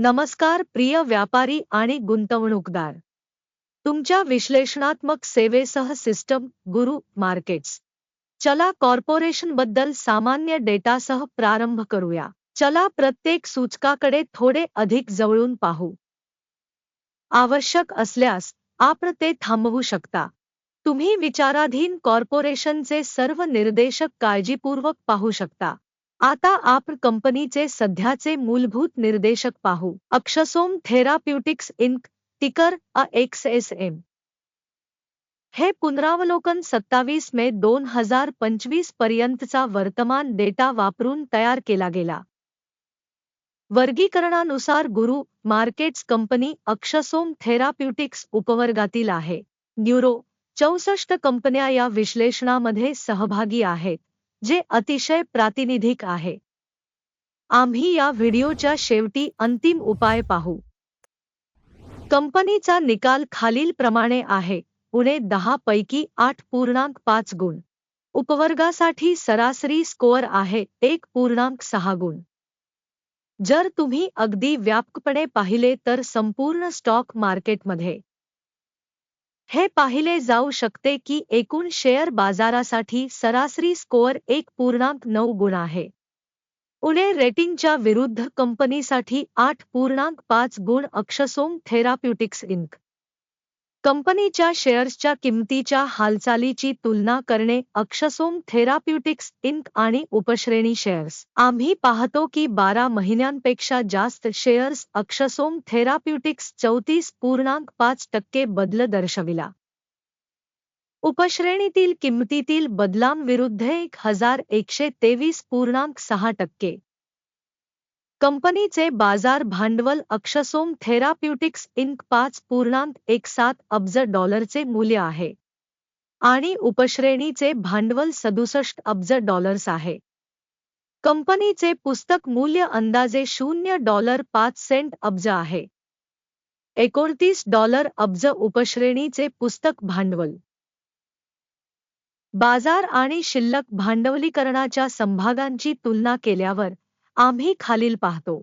नमस्कार प्रिय व्यापारी आणि गुंतवणूकदार. तुमच्या विश्लेषणात्मक सेवेसह सिस्टम गुरु मार्केट्स. चला कॉर्पोरेशनबद्दल सामान्य डेटासह प्रारंभ करूया. चला प्रत्येक सूचकाकडे थोडे अधिक जवळून पाहू. आवश्यक असल्यास आपण ते थांबवू शकता. तुम्ही विचाराधीन कॉर्पोरेशनचे सर्व निर्देशक काळजीपूर्वक पाहू शकता. आता आप कंपनीचे सध्याचे मूलभूत निर्देशक पाहू. अक्षसोम थेराप्युटिक्स इंक टिकर अ एक्स एस एम. हे पुनरावलोकन सत्तावीस मे दोन हजार पंचवीस पर्यंतचा वर्तमान डेटा वापरून तयार केला गेला. वर्गीकरणानुसार गुरु मार्केट्स कंपनी अक्षसोम थेराप्युटिक्स उपवर्गातील आहे. न्यूरो चौसष्ट कंपन्या या विश्लेषणामध्ये सहभागी आहेत. जे अतिशय प्रातिनिधिक आहे. आम्ही या व्हिडिओच्या शेवटी अंतिम उपाय पाहू. कंपनीचा निकाल खालीलप्रमाणे आहे. उणे दहा पैकी आठ पूर्णांक पाच गुण. उपवर्गासाठी सरासरी स्कोअर आहे एक पूर्णांक सहा गुण. जर तुम्ही अगदी व्यापकपणे पाहिले तर संपूर्ण स्टॉक मार्केटमध्ये हे पाहिले जाऊ शकते की एकूण शेअर बाजारासाठी सरासरी स्कोअर एक पूर्णांक नऊ गुण आहे. उणे रेटिंगच्या विरुद्ध कंपनीसाठी आठ पूर्णांक पाच गुण अक्षसोम थेराप्युटिक्स इंक. कंपनीच्या शेअर्सच्या किंमतीच्या हालचालीची तुलना करणे अक्षसोम थेराप्युटिक्स इंक आणि उपश्रेणी शेअर्स. आम्ही पाहतो की बारा महिन्यांपेक्षा जास्त शेअर्स अक्षसोम थेराप्युटिक्स चौतीस पूर्णांक पाच टक्के बदल दर्शविला. उपश्रेणीतील किंमतीतील बदलांविरुद्ध एक हजार एकशे तेवीस पूर्णांक सहा टक्के. कंपनीचे बाजार भांडवल अक्षसोम थेराप्युटिक्स इंक पाच पूर्णांक एक सात अब्ज डॉलरचे मूल्य आहे. आणि उपश्रेणीचे भांडवल सदुसष्ट अब्ज डॉलर्स आहे. कंपनीचे पुस्तक मूल्य अंदाजे शून्य डॉलर पाच सेंट अब्ज आहे. एकोणतीस डॉलर अब्ज उपश्रेणीचे पुस्तक भांडवल. बाजार आणि शिल्लक भांडवलीकरणाच्या संभागांची तुलना केल्यावर आम्ही खालील पाहतो.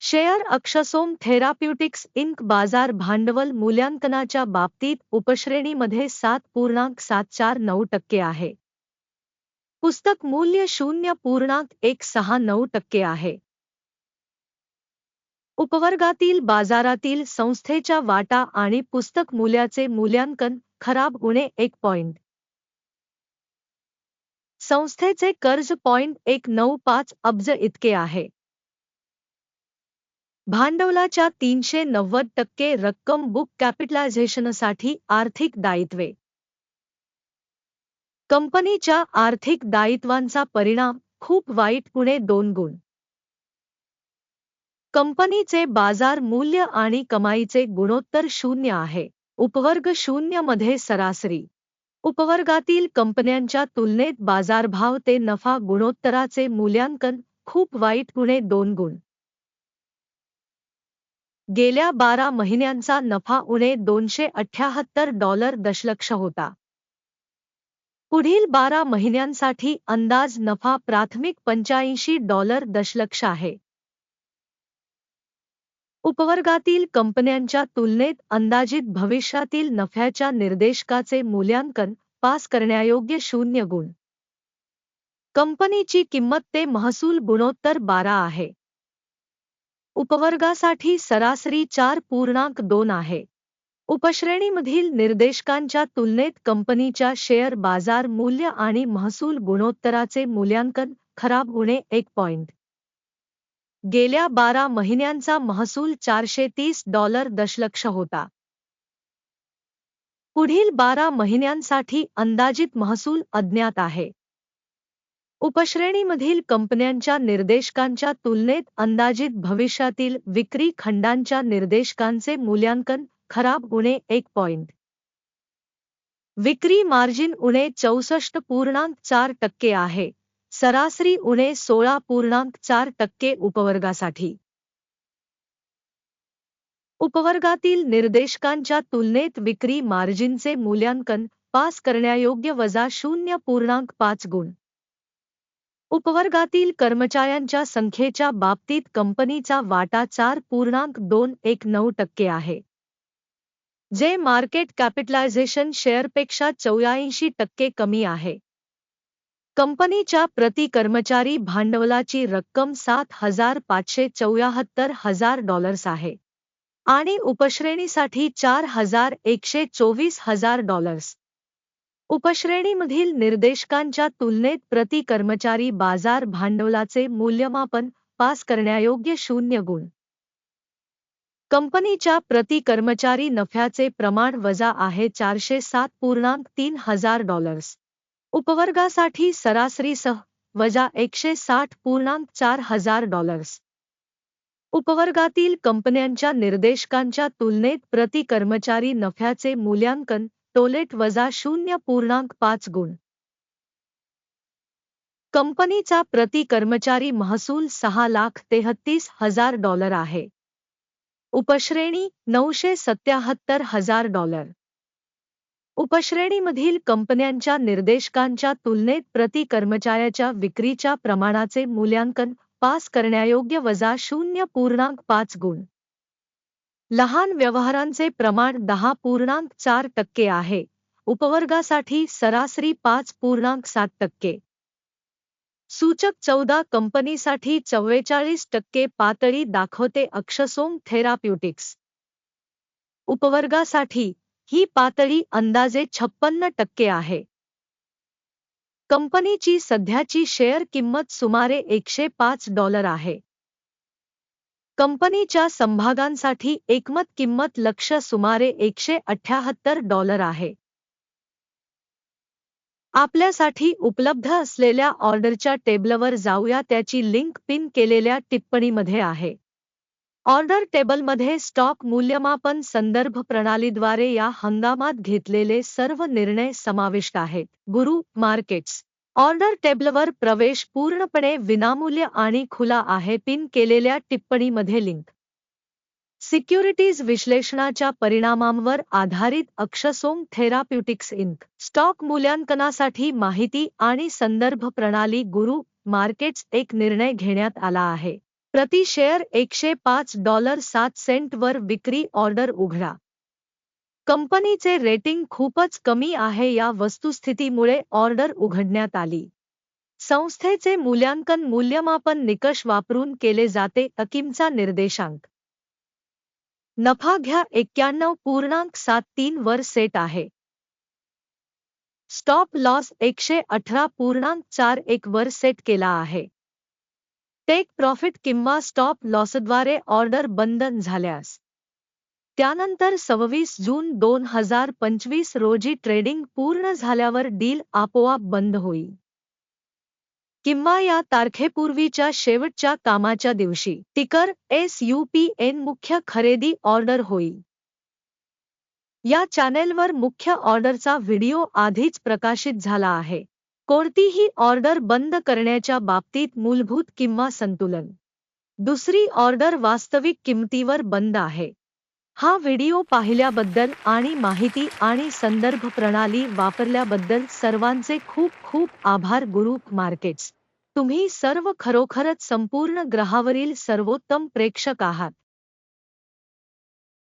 शेअर अक्षसोम थेराप्युटिक्स इंक बाजार भांडवल मूल्यांकनाच्या बाबतीत उपश्रेणीमध्ये सात पूर्णांक सात चार नऊ टक्के आहे. पुस्तक मूल्य शून्य पूर्णांक एक सहा नऊ टक्के आहे. उपवर्गातील बाजारातील संस्थेच्या वाटा आणि पुस्तक मूल्याचे मूल्यांकन खराब उणे एक पॉइंट. संस्थेचे कर्ज पॉइंट एक नऊ पाच अब्ज इतके आहे. भांडवलाच्या तीनशे नव्वद टक्के रक्कम बुक कॅपिटलायझेशनसाठी आर्थिक दायित्वे. कंपनीच्या आर्थिक दायित्वांचा परिणाम खूप वाईट पुणे दोन गुण. कंपनीचे बाजार मूल्य आणि कमाईचे गुणोत्तर शून्य आहे. उपवर्ग शून्यमध्ये सरासरी. उपवर्गातील कंपन्यांच्या तुलनेत बाजारभाव ते नफा गुणोत्तराचे मूल्यांकन खूप वाईट गुणे दोन गुण. गेल्या बारा महिन्यांचा नफा उणे दोनशे अठ्याहत्तर डॉलर दशलक्ष होता. पुढील बारा महिन्यांसाठी अंदाज नफा प्राथमिक पंच्याऐंशी डॉलर दशलक्ष आहे. उपवर्गातील कंपन्यांच्या तुलनेत अंदाजित भविष्यातील नफ्याच्या निर्देशकाचे मूल्यांकन पास करण्यायोग्य शून्य गुण. कंपनीची किंमत ते महसूल गुणोत्तर बारा आहे. उपवर्गासाठी सरासरी चार पूर्णांक दोन आहे. उपश्रेणीमधील निर्देशकांच्या तुलनेत कंपनीच्या शेअर बाजार मूल्य आणि महसूल गुणोत्तराचे मूल्यांकन खराब होणे एक पॉइंट. गेल्या बारा महिन्यांचा महसूल चारशे तीस डॉलर दशलक्ष होता. पुढील बारा महिन्यांसाठी अंदाजित महसूल अज्ञात आहे. उपश्रेणीमधील कंपन्यांच्या निर्देशकांच्या तुलनेत अंदाजित भविष्यातील विक्री खंडांच्या निर्देशकांचे मूल्यांकन खराब उणे एक पॉइंट. विक्री मार्जिन उणे चौसष्ट पूर्णांक चार टक्के आहे. सरासरी उणे सोळा पूर्णांक चार टक्के उपवर्गासाठी. उपवर्गातील निर्देशकांच्या तुलनेत विक्री मार्जिनचे मूल्यांकन पास करण्यायोग्य वजा शून्य पूर्णांक पाच गुण. उपवर्गातील कर्मचाऱ्यांच्या संख्येच्या बाबतीत कंपनीचा वाटा चार पूर्णांक दोन एक नऊ टक्के आहे. जे मार्केट कॅपिटलायझेशन शेअरपेक्षा चौऱ्याऐंशी टक्के कमी आहे. कंपनीच्या प्रति कर्मचारी भांडवलाची रक्कम सात हजार पाचशे चौऱ्याहत्तर हजार डॉलर्स आहे आणि उपश्रेणीसाठी चार हजार एकशे चोवीस हजार डॉलर्स. उपश्रेणीमधील निर्देशकांच्या तुलनेत प्रति कर्मचारी बाजार भांडवलाचे मूल्यमापन पास करण्यायोग्य शून्य गुण. कंपनीच्या प्रति कर्मचारी नफ्याचे प्रमाण वजा आहे चारशे सात पूर्णांक तीन हजार डॉलर्स. उपवर्गासाठी सरासरीसह वजा एकशे साठ पूर्णांक चार हजार डॉलर्स उपवर्गातील कंपन्यांच्या निर्देशकांच्या तुलनेत प्रति कर्मचारी नफ्याचे मूल्यांकन टोलेट वजा शून्य पूर्णांक पाच गुण. कंपनीचा प्रति कर्मचारी महसूल सहा लाख तेहत्तीस हजार डॉलर आहे. उपश्रेणी नऊशे सत्याहत्तर हजार डॉलर उपश्रेणीमधील कंपन्यांच्या निर्देशकांच्या तुलनेत प्रति कर्मचाऱ्याच्या विक्रीच्या प्रमाणाचे मूल्यांकन पास करण्यायोग्य वजा शून्य पूर्णांक पाच गुण. लहान व्यवहारांचे प्रमाण दहा पूर्णांक चार टक्के आहे. उपवर्गासाठी सरासरी पाच पूर्णांक सात टक्के. सूचक चौदा कंपनीसाठी चव्वेचाळीस टक्के पातळी दाखवते अक्षसोम थेराप्युटिक्स. उपवर्गासाठी ही पातळी अंदाजे छप्पन्न टक्के आहे. कंपनीची सध्याची शेअर किंमत सुमारे एकशे पाच डॉलर आहे. कंपनीच्या संभागांसाठी एकमत किंमत लक्ष सुमारे एकशे अठ्याहत्तर डॉलर आहे. आपल्यासाठी उपलब्ध असलेल्या ऑर्डरच्या टेबलवर जाऊया त्याची लिंक पिन केलेल्या टिप्पणीमध्ये आहे. ऑर्डर टेबलमध्ये स्टॉक मूल्यमापन संदर्भ प्रणालीद्वारे या हंगामात घेतलेले सर्व निर्णय समाविष्ट आहेत. गुरु मार्केट्स. ऑर्डर टेबलवर प्रवेश पूर्णपणे विनामूल्य आणि खुला आहे पिन केलेल्या टिप्पणीमध्ये लिंक. सिक्युरिटीज विश्लेषणाच्या परिणामांवर आधारित अक्षसोम थेराप्युटिक्स इंक. स्टॉक मूल्यांकनासाठी माहिती आणि संदर्भ प्रणाली गुरु मार्केट्स एक निर्णय घेण्यात आला आहे. प्रति शेअर एकशे पाच डॉलर सात सेंटवर विक्री ऑर्डर उघडा. कंपनीचे रेटिंग खूपच कमी आहे या वस्तुस्थितीमुळे ऑर्डर उघडण्यात आली. संस्थेचे मूल्यांकन मूल्यमापन निकष वापरून केले जाते अकिमचा निर्देशांक. नफा घ्या एक्क्याण्णव पूर्णांक सात तीन वर सेट आहे. स्टॉप लॉस एकशे अठरा पूर्णांक चार एक वर सेट केला आहे. टेक प्रॉफिट किंवा स्टॉप लॉसद्वारे ऑर्डर बंद झाल्यास. त्यानंतर सव्वीस जून दोन हजार पंचवीस रोजी ट्रेडिंग पूर्ण झाल्यावर डील आपोआप बंद होईल. किंवा या तारखेपूर्वीच्या शेवटच्या कामाच्या दिवशी टिकर एस यू पी एन मुख्य खरेदी ऑर्डर होईल. या चॅनेलवर मुख्य ऑर्डरचा व्हिडिओ आधीच प्रकाशित झाला आहे. कोणतीही ऑर्डर बंद करण्याच्या बाबतीत मूलभूत किंवा संतुलन. दुसरी ऑर्डर वास्तविक किंमतीवर बंद आहे. हा व्हिडिओ पाहिल्याबद्दल आणि माहिती आणि संदर्भ प्रणाली वापरल्याबद्दल सर्वांचे खूप खूप आभार गुरु मार्केट्स. तुम्ही सर्व खरोखरच संपूर्ण ग्रहावरील सर्वोत्तम प्रेक्षक आहात.